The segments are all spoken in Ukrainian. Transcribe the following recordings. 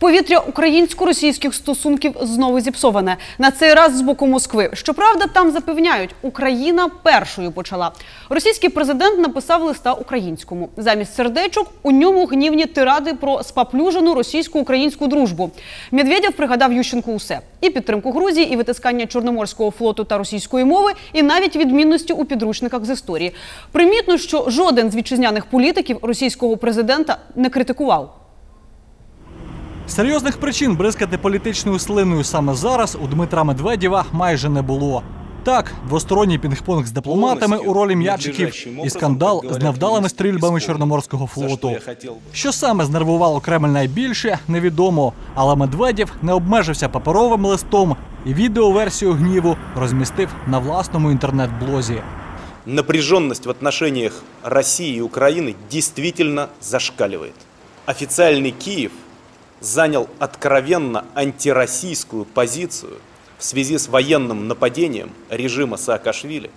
Повітря українсько-російських стосунків знову зіпсоване. На цей раз з боку Москви. Щоправда, там запевняють, Україна першою почала. Російський президент написав листа українському. Замість сердечок у ньому гнівні тиради про спаплюжену російсько-українську дружбу. Медведєв пригадав Ющенку усе: і підтримку Грузії, і витискання Чорноморського флоту та російської мови, і навіть відмінності у підручниках з історії. Примітно, що жоден з вітчизняних політиків російського президента не критикував. Серйозних причин бризкати політичною слиною саме зараз у Дмитра Медведєва майже не було. Так, двосторонній пінг-понг з дипломатами у ролі м'ячиків і скандал з невдалими стрільбами Чорноморського флоту. Що саме знервувало Кремль найбільше, невідомо. Але Медведєв не обмежився паперовим листом і відеоверсію гніву розмістив на власному інтернет-блозі. напряженность в отношениях России и Украины действительно зашкаливает. Официальный Киев занял откровенно антироссийскую позицию в связи с военным нападением режима Саакашвили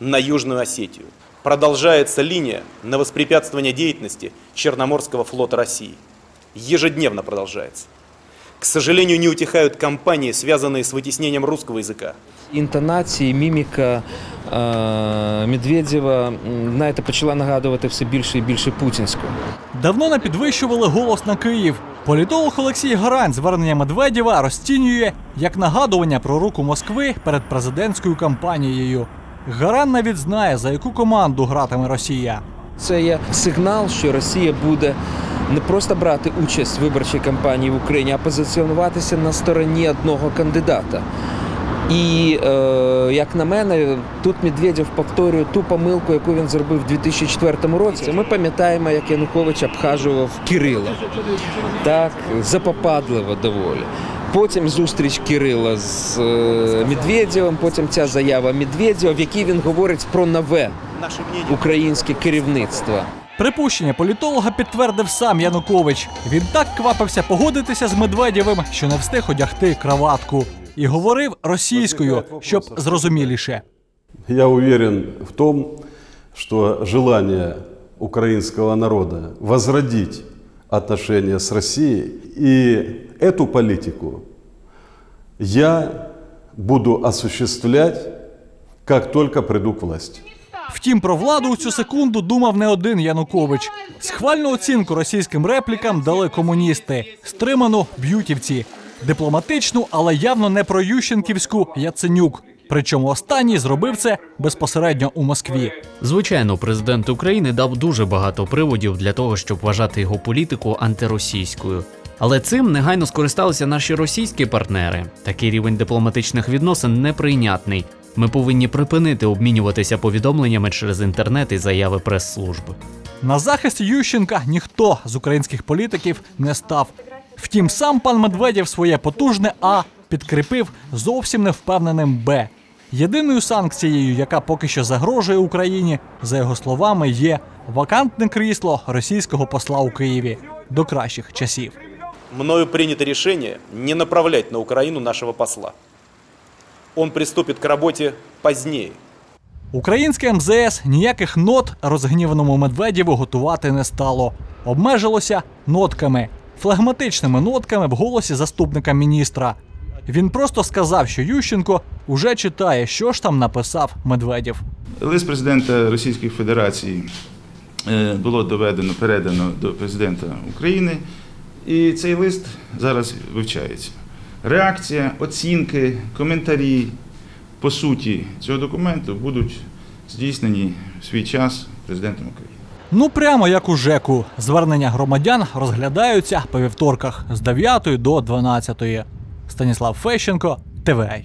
на Южную Осетию. Продолжается линия на воспрепятствование деятельности Черноморского флота России. Ежедневно продолжается. К сожалению, не утихают кампании, связанные с вытеснением русского языка. Інтонації, міміка е, Медведєва, м, знаєте, почала нагадувати все більше і більше путінську. Давно не підвищували голос на Київ. Політолог Олексій Гарань звернення Медведєва розцінює як нагадування про руку Москви перед президентською кампанією. Гаран навіть знає, за яку команду гратиме Росія. Це є сигнал, що Росія буде не просто брати участь в виборчій кампанії в Україні, а позиціонуватися на стороні одного кандидата. І е, як на мене, тут Медведєв повторює ту помилку, яку він зробив у 2004 році. Ми пам'ятаємо, як Янукович обхажував Кирила. Так, запопадливо доволі. Потім зустріч Кирила з е, Медведєвим, потім ця заява Медведєва, в якій він говорить про нове українське керівництво. Припущення політолога підтвердив сам Янукович. Він так квапився погодитися з Медведєвим, що не встиг одягти краватку. І говорив російською, щоб зрозуміліше. Я уверен в том, что желание украинского народа возродить отношения с Россией и эту политику я буду осуществлять, как только приду к власти. Втім, про владу у цю секунду думав не один Янукович. Схвальну оцінку російським реплікам дали комуністи, стриману б'ютівці, дипломатичну, але явно не про Ющенківську Яценюк. Причому останній зробив це безпосередньо у Москві. Звичайно, президент України дав дуже багато приводів для того, щоб вважати його політику антиросійською. Але цим негайно скористалися наші російські партнери. Такий рівень дипломатичних відносин неприйнятний. Ми повинні припинити обмінюватися повідомленнями через інтернет і заяви прес-служби. На захист Ющенка ніхто з українських політиків не став. Втім, сам пан Медведєв своє потужне А підкріпив зовсім невпевненим Б. Єдиною санкцією, яка поки що загрожує Україні, за його словами, є вакантне крісло російського посла у Києві до кращих часів. мною принято решение не направлять на Украину нашего посла. Он приступит к работе позднее. Українське МЗС ніяких нот розгніваному Медведєву готувати не стало. Обмежилося нотками, флегматичними нотками в голосі заступника міністра. Він просто сказав, що Ющенко уже читає, що ж там написав Медведєв. Лист президента Російської Федерації е, було доведено, передано до президента України, і цей лист зараз вивчається. Реакція, оцінки, коментарі по суті цього документу будуть здійснені в свій час президентом України. Ну прямо як у ЖЕКу. Звернення громадян розглядаються по вівторках з 9 до 12. Станіслав Фещенко, ТВА.